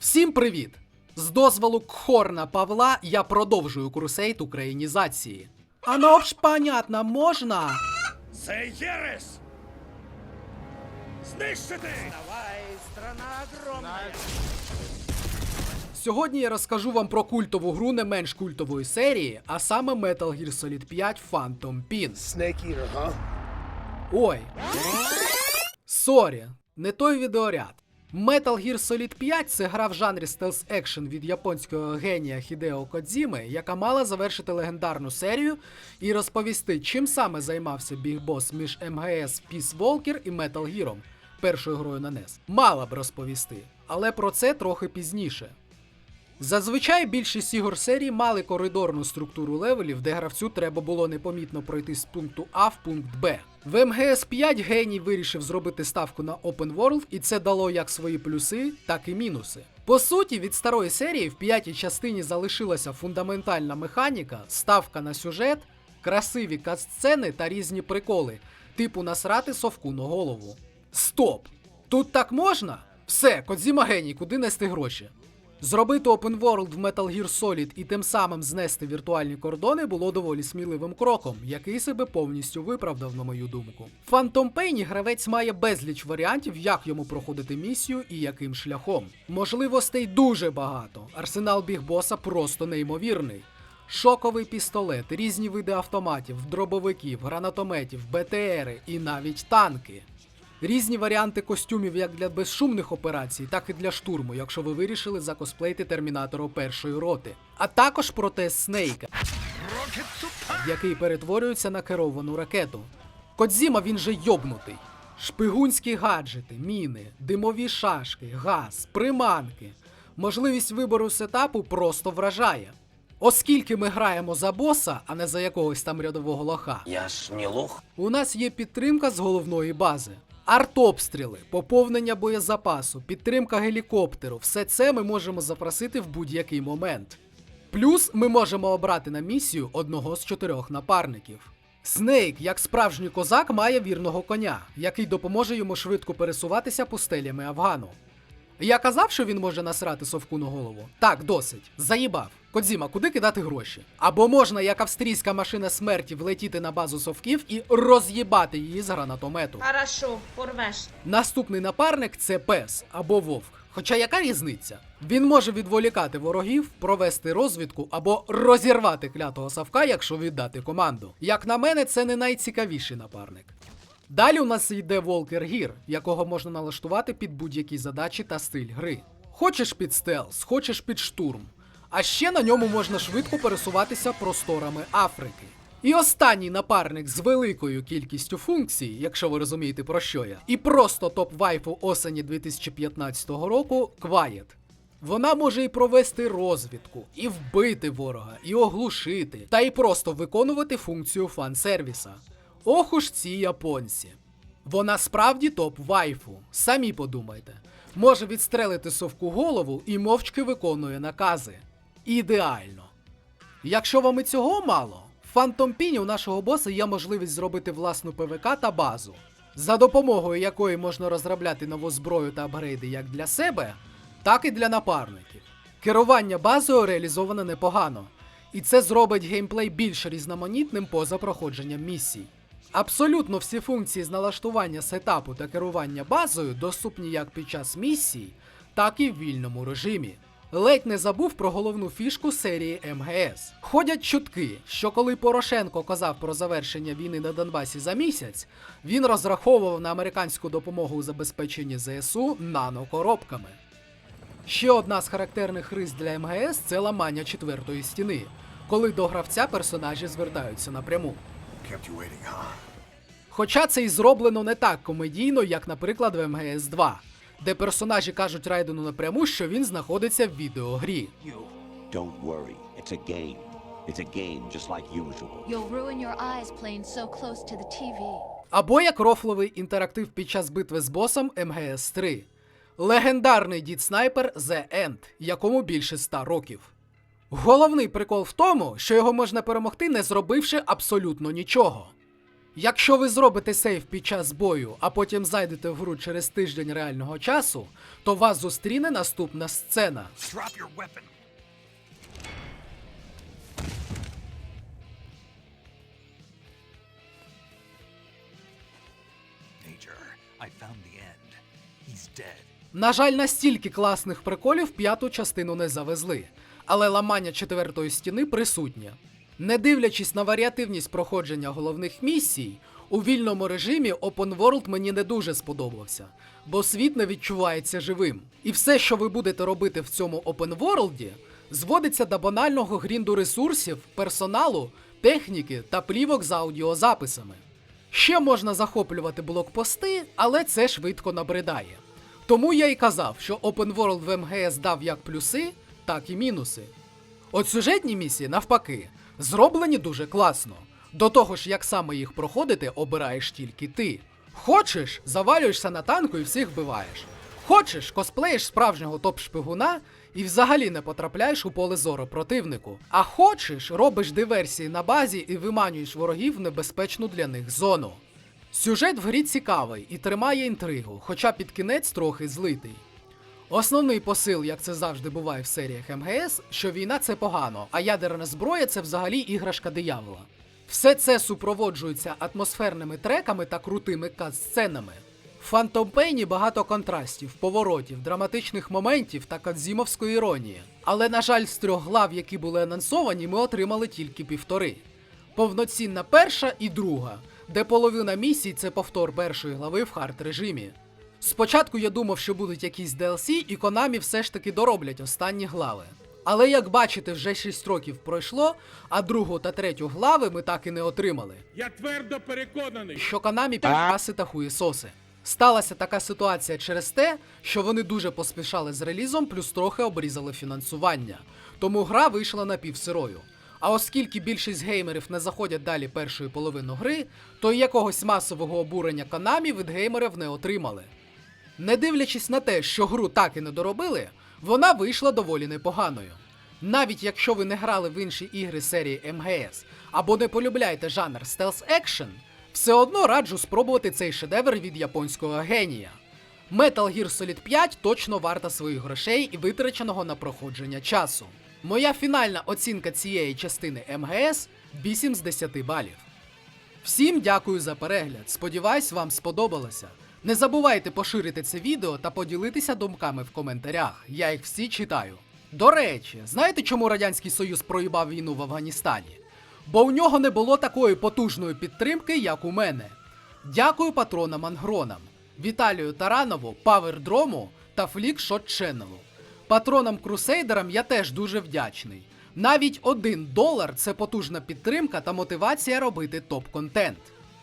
Всім привіт! З дозволу Кхорна Павла я продовжую курсейт українізації. А ну ж понятно, можна? Це Єрес! Знищити! Давай, страна огромная. Сьогодні я розкажу вам про культову гру не менш культової серії, а саме Metal Gear Solid 5 Phantom Pin. Snake Eater, huh? Ой. Сорі, не той відеоряд. Metal Gear Solid 5 це гра в жанрі стелс екшен від японського генія Хідео Кодзіми, яка мала завершити легендарну серію і розповісти, чим саме займався Біг Бос між МГС Peace Walker і Metal Gear, першою грою на NES. Мала б розповісти, але про це трохи пізніше. Зазвичай більшість ігор серії мали коридорну структуру левелів, де гравцю треба було непомітно пройти з пункту А в пункт Б. В МГС 5 геній вирішив зробити ставку на Open World, і це дало як свої плюси, так і мінуси. По суті, від старої серії в п'ятій частині залишилася фундаментальна механіка, ставка на сюжет, красиві катсцени та різні приколи, типу насрати совку на голову. Стоп! Тут так можна? Все, Кодзіма геній, куди нести гроші? Зробити Open World в Metal Gear Solid і тим самим знести віртуальні кордони було доволі сміливим кроком, який себе повністю виправдав, на мою думку. В Phantom Pain гравець має безліч варіантів, як йому проходити місію і яким шляхом. Можливостей дуже багато. Арсенал бігбоса просто неймовірний. Шоковий пістолет, різні види автоматів, дробовиків, гранатометів, БТРи і навіть танки. Різні варіанти костюмів як для безшумних операцій, так і для штурму, якщо ви вирішили закосплеїти термінатора першої роти. А також протез Снейка, який перетворюється на керовану ракету. Кодзіма він же йобнутий. Шпигунські гаджети, міни, димові шашки, газ, приманки. Можливість вибору сетапу просто вражає. Оскільки ми граємо за боса, а не за якогось там рядового лоха, Я ж не лох. у нас є підтримка з головної бази. Артобстріли, поповнення боєзапасу, підтримка гелікоптеру все це ми можемо запросити в будь-який момент. Плюс ми можемо обрати на місію одного з чотирьох напарників. Снейк, як справжній козак, має вірного коня, який допоможе йому швидко пересуватися пустелями Афгану. Я казав, що він може насрати совку на голову. Так, досить. Заїбав. Кодзіма, куди кидати гроші? Або можна, як австрійська машина смерті, влетіти на базу совків і роз'їбати її з гранатомету. Хорошо, порвеш. Наступний напарник це пес або вовк. Хоча яка різниця? Він може відволікати ворогів, провести розвідку або розірвати клятого савка, якщо віддати команду. Як на мене, це не найцікавіший напарник. Далі у нас йде Волкер Гір, якого можна налаштувати під будь-які задачі та стиль гри. Хочеш під стелс, хочеш під штурм. А ще на ньому можна швидко пересуватися просторами Африки. І останній напарник з великою кількістю функцій, якщо ви розумієте про що я, і просто топ вайфу осені 2015 року Quiet. Вона може і провести розвідку, і вбити ворога, і оглушити, та й просто виконувати функцію фан-сервіса. Ох уж ці японці. Вона справді топ вайфу, самі подумайте. Може відстрелити совку голову і мовчки виконує накази. Ідеально. Якщо вам і цього мало, в Phantom Pin у нашого боса є можливість зробити власну ПВК та базу, за допомогою якої можна розробляти нову зброю та апгрейди як для себе, так і для напарників. Керування базою реалізовано непогано, і це зробить геймплей більш різноманітним поза проходженням місій. Абсолютно всі функції з налаштування сетапу та керування базою доступні як під час місій, так і в вільному режимі. Ледь не забув про головну фішку серії МГС. Ходять чутки, що коли Порошенко казав про завершення війни на Донбасі за місяць, він розраховував на американську допомогу у забезпеченні ЗСУ нанокоробками. Ще одна з характерних рис для МГС це ламання четвертої стіни, коли до гравця персонажі звертаються напряму. Kept you waiting, huh? Хоча це і зроблено не так комедійно, як, наприклад, в МГС 2, де персонажі кажуть Райдену напряму, що він знаходиться в відеогрі. Don't worry. It's a game. It's a game just like usual. You'll ruin your eyes playing so close to the TV. Або як рофловий інтерактив під час битви з босом МГС 3. Легендарний дід снайпер The End, якому більше 100 років. Головний прикол в тому, що його можна перемогти, не зробивши абсолютно нічого. Якщо ви зробите сейв під час бою, а потім зайдете в гру через тиждень реального часу, то вас зустріне наступна сцена. На жаль, настільки класних приколів п'яту частину не завезли, але ламання четвертої стіни присутнє. Не дивлячись на варіативність проходження головних місій, у вільному режимі Open World мені не дуже сподобався, бо світ не відчувається живим. І все, що ви будете робити в цьому Open World, зводиться до банального грінду ресурсів, персоналу, техніки та плівок з аудіозаписами. Ще можна захоплювати блокпости, але це швидко набридає. Тому я й казав, що Open World в МГС дав як плюси, так і мінуси. От сюжетні місії, навпаки, зроблені дуже класно. До того ж, як саме їх проходити, обираєш тільки ти. Хочеш, завалюєшся на танку і всіх вбиваєш. Хочеш, косплеїш справжнього топ-шпигуна і взагалі не потрапляєш у поле зору противнику. А хочеш, робиш диверсії на базі і виманюєш ворогів в небезпечну для них зону. Сюжет в грі цікавий і тримає інтригу, хоча під кінець трохи злитий. Основний посил, як це завжди буває в серіях МГС, що війна це погано, а ядерна зброя це взагалі іграшка диявола. Все це супроводжується атмосферними треками та крутими кат-сценами. В Phantom Pain багато контрастів, поворотів, драматичних моментів та кадзімовської іронії. Але, на жаль, з трьох глав, які були анонсовані, ми отримали тільки півтори. Повноцінна перша і друга, де половина місій це повтор першої глави в хард режимі. Спочатку я думав, що будуть якісь DLC, і Konami все ж таки дороблять останні глави. Але як бачите, вже 6 років пройшло, а другу та третю глави ми так і не отримали. Я твердо переконаний. Що Konami підраси та хуєсоси. Сталася така ситуація через те, що вони дуже поспішали з релізом, плюс трохи обрізали фінансування. Тому гра вийшла напівсирою. А оскільки більшість геймерів не заходять далі першої половини гри, то й якогось масового обурення Konami від геймерів не отримали. Не дивлячись на те, що гру так і не доробили, вона вийшла доволі непоганою. Навіть якщо ви не грали в інші ігри серії МГС або не полюбляєте жанр Stealth Action, все одно раджу спробувати цей шедевр від японського генія. Metal Gear Solid 5 точно варта своїх грошей і витраченого на проходження часу. Моя фінальна оцінка цієї частини МГС 8 з 10 балів. Всім дякую за перегляд. Сподіваюсь, вам сподобалося. Не забувайте поширити це відео та поділитися думками в коментарях. Я їх всі читаю. До речі, знаєте, чому Радянський Союз проїбав війну в Афганістані? Бо у нього не було такої потужної підтримки, як у мене. Дякую патронам Ангронам, Віталію Таранову, Павердрому та Флік Шот Ченнелу. Патронам Крусейдерам я теж дуже вдячний. Навіть один долар це потужна підтримка та мотивація робити топ-контент.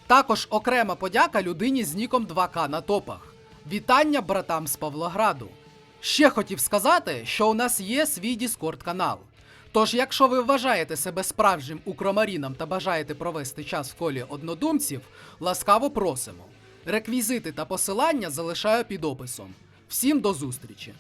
Також окрема подяка людині з ніком 2К на топах. Вітання братам з Павлограду. Ще хотів сказати, що у нас є свій Діскорд канал. Тож, якщо ви вважаєте себе справжнім укромаріном та бажаєте провести час в колі однодумців, ласкаво просимо. Реквізити та посилання залишаю під описом. Всім до зустрічі!